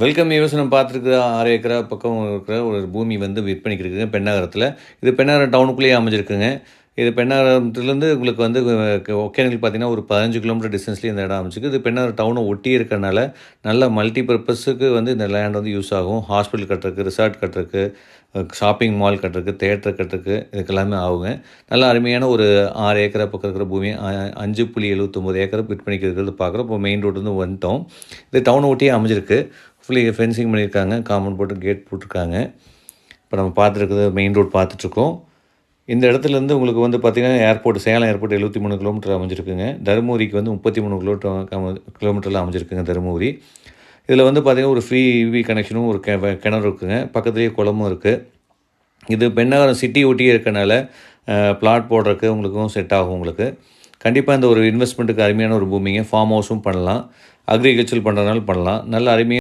Welcome யோசனம் பார்த்துருக்குற ஆறு ஏக்கரா பக்கம் இருக்கிற ஒரு பூமி வந்து விற்பனைக்கு இருக்குங்க பெண்ணாகரத்தில். இது பெண்ணாகரம் டவுனுக்குள்ளேயே அமைஞ்சிருக்குங்க. இது பெண்ணாகரத்துலேருந்து உங்களுக்கு வந்து ஒகேனல் ஒகேனக்கல் பார்த்தீங்கன்னா ஒரு பதினஞ்சு கிலோமீட்டர் டிஸ்டன்ஸ்லேயே இந்த இடம் அமைச்சிருக்கு இது பெண்ணாகரம் டவுனை ஒட்டி இருக்கிறனால நல்ல மல்டி பர்பஸுக்கு வந்து இந்த லேண்ட் வந்து யூஸ் ஆகும். ஹாஸ்பிட்டல் கட்டுறதுக்கு ரிசார்ட் கட்டுறதுக்கு ஷாப்பிங் மால் கட்டுறதுக்கு தேட்டர் கட்டுறதுக்கு இதுக்கு எல்லாமே ஆகுங்க. நல்ல அருமையான ஒரு ஆறு ஏக்கரா பக்கம் இருக்கிற பூமி அ- அஞ்சு புள்ளி எழுபத்தொம்போது ஏக்கர் விற்பனைக்கு இருக்கிறது பார்க்குறோம். இப்போ மெயின் ரோடு வந்து வந்துட்டோம். இது டவுனை ஒட்டியே அமைஞ்சிருக்கு. ஃபுல்லி ஃபென்சிங் பண்ணியிருக்காங்க. காம்பவுண்ட் போட்டு கேட் போட்டிருக்காங்க. இப்போ நம்ம பார்த்துருக்குறது மெயின் ரோட் பார்த்துட்ருக்கோம். இந்த இடத்துலேருந்து உங்களுக்கு வந்து பார்த்திங்கன்னா ஏர்போர்ட் சேலம் ஏர்போர்ட் எழுபத்தி மூணு கிலோமீட்டர் அமைஞ்சிருக்குங்க. தருமபுரிக்கு வந்து முப்பத்தி மூணு கிலோமீட்டர் கிலோமீட்டரில் அமைஞ்சிருக்குங்க தருமபுரி. இதில் வந்து பார்த்திங்கன்னா ஒரு ஃப்ரீ இவி கனெக்ஷனும் ஒரு கெ- கிணறு இருக்குங்க. பக்கத்துலேயே குளமும் இருக்குது இது பெண்ணாகரம் சிட்டி ஒட்டியே இருக்கனால பிளாட் போடுறதுக்கு உங்களுக்கும் செட் ஆகும் உங்களுக்கு. கண்டிப்பாக இந்த ஒரு இன்வெஸ்ட்மெண்ட்டுக்கு அருமையான ஒரு பூமிங்க. ஃபார்ம் ஹவுஸும் பண்ணலாம். அக்ரிகல்ச்சர் பண்ணுறதுனால பண்ணலாம். நல்ல அருமையாக